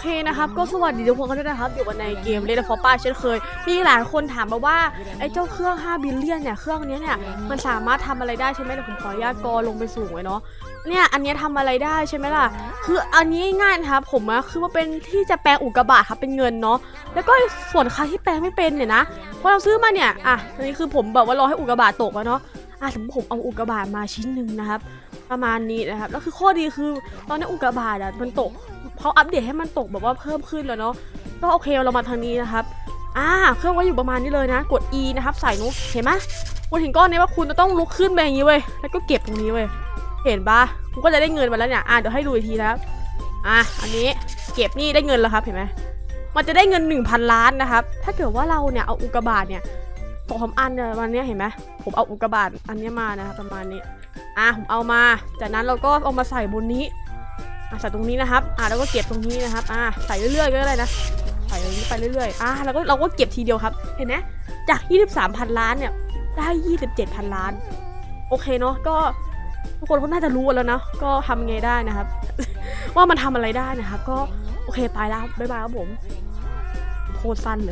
เคนะครับ ก็สวัสดีทุกคนกันด้วยนะครับ อยู่กันในเกมเลดฟอร์ป้าเช่นเคย มีหลายคนถามมาว่า ไอ้เจ้าเครื่อง 5 บิลเลียนเนี่ย เครื่องนี้เนี่ย มันสามารถทำอะไรได้ใช่ไหมเดี๋ยวผมขออนุญาตกอลงไปสูงไว้เนาะ เนี่ย อันนี้ยทำอะไรได้ใช่ไหมล่ะ คืออันนี้ง่ายนะครับ ผมอะคือว่าเป็นที่จะแปลงอุกกาบาตครับ เป็นเงินเนาะ แล้วก็ส่วนใครที่แปลงไม่เป็นเนี่ยนะ พอเราซื้อมาเนี่ย อะ อันนี้คือผมแบบว่ารอให้อุกกาบาตตกอะเนาะอะสมมติผมเอาอุกกาบาตมาชิ้นหนึ่งนะครับ ประมาณนี้นะครับ แล้วคือข้อดีคือตอนนี้อุกกาบาตอะมันตก เขาอัปเดตให้มันตกแบบว่าเพิ่มขึ้นแล้วเนาะก็โอเคเรามาทางนี้นะครับอ่าเครื่องไว้อยู่ประมาณนี้เลยนะ กด E นะครับใส่นุ๊กเห็นไหมคุณเห็นก้อนนี้ว่าคุณจะต้องลุกขึ้นไปอย่างนี้เว้ยแล้วก็เก็บตรงนี้เว้ยเห็นปะคุณก็จะได้เงินมาแล้วเนี่ยอ่าเดี๋ยวให้ดูอีกทีนะครับอะอันนี้เก็บนี่ได้เงินแล้วครับเห็นไหมมันจะได้เงิน 1,000 ล้านนะครับ ถ้าเกิดว่าเราเนี่ยเอาอุกกาบาตเนี่ยสองสามอันเนี่ยวันนี้เห็นไหมผมเอาอุกกาบาตอันนี้มานะครับประมาณนี้อะผมเอามา จากนั้นเราก็เอามาใส่บนนี้ อะใส่ตรงนี้นะครับ อะแล้วก็เก็บตรงนี้นะครับ อะใส่เรื่อยๆก็ได้นะ ใส่ตรงนี้ไปเรื่อยๆ อะแล้วก็เราก็เก็บทีเดียวครับ เห็นไหมจาก 23,000ล้านเนี่ย ได้ 27,000ล้าน โอเคเนาะ ก็ทุกคนก็น่าจะรู้กันแล้วนะ ก็ทำไงได้นะครับ ว่ามันทำอะไรได้นะครับ ก็โอเคไปแล้วบบ๊ายบายครับผม โคตรสั้นเลย